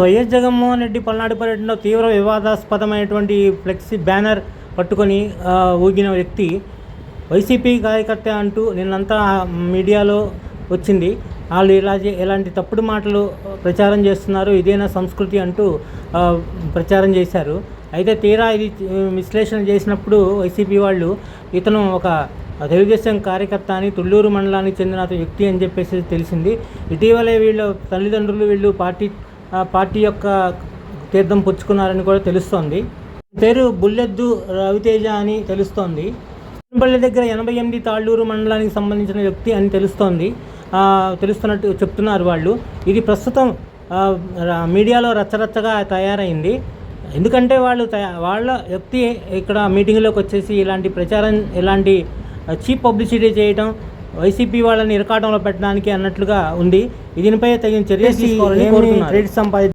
YS Jaganmohan Reddy Palnadu పర్యటనలో తీవ్ర వివాదాస్పదమైనటువంటి flexi banner పట్టుకొని ఊగిన వ్యక్తి వైసీపీ కార్యకర్త అంటూ నిన్నంతా మీడియాలో వచ్చింది. వాళ్ళు ఇలా ఇలాంటి తప్పుడు మాటలు ప్రచారం చేస్తున్నారు ఇదేనా సంస్కృతి అంటూ ప్రచారం చేశారు. అయితే తీరా ఇది విశ్లేషణ చేసినప్పుడు వైసీపీ వాళ్ళు ఇతను ఒక తెలుగుదేశం కార్యకర్త అని తుళ్ళూరు మండలానికి చెందిన అతని వ్యక్తి అని చెప్పేసి తెలిసింది. ఇటీవలే వీళ్ళ తల్లిదండ్రులు వీళ్ళు పార్టీ పార్టీ యొక్క తీర్థం పుచ్చుకున్నారని కూడా తెలుస్తోంది. పేరు బుల్లెద్దు రవితేజ అని తెలుస్తోంది. పల్లె దగ్గర ఎనభై ఎనిమిది తాళ్ళూరు మండలానికి సంబంధించిన వ్యక్తి అని తెలుస్తోంది. తెలుస్తున్నట్టు చెప్తున్నారు వాళ్ళు. ఇది ప్రస్తుతం మీడియాలో రచ్చరచ్చగా తయారైంది. ఎందుకంటే వాళ్ళు వాళ్ళ వ్యక్తి ఇక్కడ మీటింగ్లోకి వచ్చేసి ఇలాంటి ప్రచారం ఇలాంటి చీప్ పబ్లిసిటీ చేయడం వైసీపీ వాళ్ళని ఇరకాటంలో పెట్టడానికి అన్నట్లుగా ఉంది. దీనిపై తగిన చర్య తీసుకోవాలని కోరుతున్నారు.